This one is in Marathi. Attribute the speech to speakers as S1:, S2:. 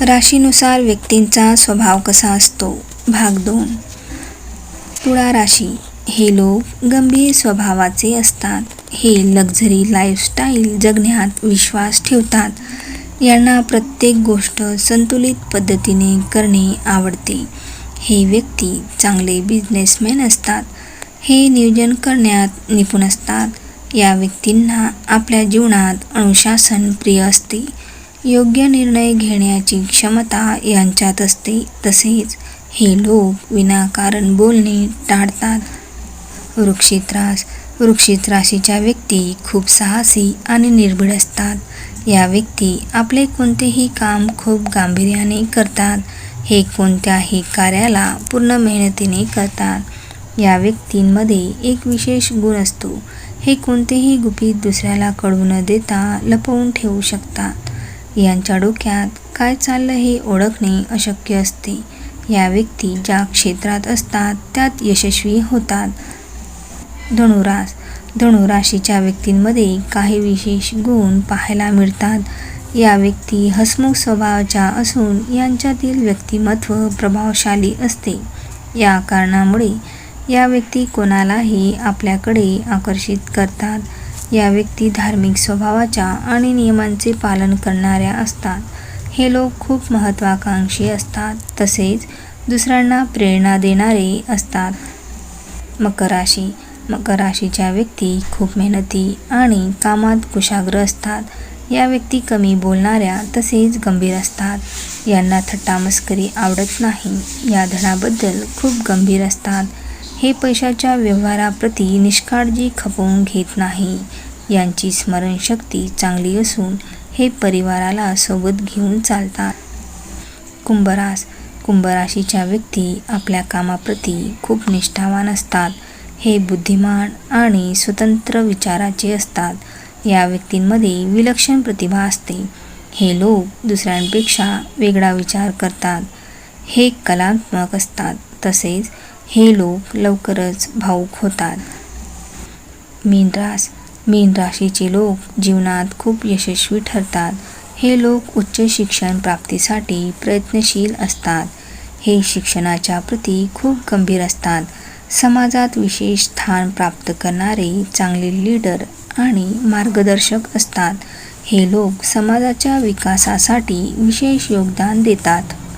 S1: राशीनुसार व्यक्तींचा स्वभाव कसा असतो? भाग दोन. तुळा राशी. हे लोक गंभीर स्वभावाचे असतात. हे लक्झरी लाईफस्टाईल जगण्यात विश्वास ठेवतात. यांना प्रत्येक गोष्ट संतुलित पद्धतीने करणे आवडते. हे व्यक्ती चांगले बिझनेसमॅन असतात. हे नियोजन करण्यात निपुण असतात. या व्यक्तींना आपल्या जीवनात अनुशासन प्रिय असते. योग्य निर्णय घेण्याची क्षमता यांच्यात असते. तसेच हे लोक विनाकारण बोलणे टाळतात. वृक्षित रास वृक्षित राशीच्या व्यक्ती खूप साहसी आणि निर्भीड असतात. या व्यक्ती आपले कोणतेही काम खूप गांभीर्याने करतात. हे कोणत्याही कार्याला पूर्ण मेहनतीने करतात. या व्यक्तींमध्ये एक विशेष गुण असतो. हे कोणतेही गुपित दुसऱ्याला कळू न देता लपवून ठेवू शकतात. यांच्या डोक्यात काय चाललं हे ओळखणे अशक्य असते. या व्यक्ती ज्या क्षेत्रात असतात त्यात यशस्वी होतात. धनुरास धनुराशीच्या व्यक्तींमध्ये काही विशेष गुण पाहायला मिळतात. या व्यक्ती हसमुख स्वभावाच्या असून यांच्यातील व्यक्तिमत्व प्रभावशाली असते. या कारणामुळे या व्यक्ती कोणालाही आपल्याकडे आकर्षित करतात. या व्यक्ती धार्मिक स्वभावाच्या आणि नियमांचे पालन करणाऱ्या असतात. हे लोक खूप महत्त्वाकांक्षी असतात तसेच दुसऱ्यांना प्रेरणा देणारे असतात. मकर राशी. मकर राशीच्या व्यक्ती खूप मेहनती आणि कामात कुशाग्र असतात. या व्यक्ती कमी बोलणाऱ्या तसेच गंभीर असतात. यांना थट्टामस्करी आवडत नाही. या धनाबद्दल खूप गंभीर असतात. हे पैशाच्या व्यवहाराप्रती निष्काळजी खपवून घेत नाही. यांची स्मरणशक्ती चांगली असून हे परिवाराला सोबत घेऊन चालतात. कुंभरास कुंभराशीच्या व्यक्ती आपल्या कामाप्रती खूप निष्ठावान असतात. हे बुद्धिमान आणि स्वतंत्र विचाराचे असतात. या व्यक्तींमध्ये विलक्षण प्रतिभा असते. हे लोक दुसऱ्यांपेक्षा वेगळा विचार करतात. हे कलात्मक असतात. तसेच हे लोक लवकरच भाऊक होतात. मीनरास मीन राशीचे लोक जीवनात खूप यशस्वी ठरतात. हे लोक उच्च शिक्षण प्राप्तीसाठी प्रयत्नशील असतात. हे शिक्षणाच्या प्रती खूप गंभीर असतात. समाजात विशेष स्थान प्राप्त करणारे चांगले लीडर आणि मार्गदर्शक असतात. हे लोक समाजाच्या विकासासाठी विशेष योगदान देतात.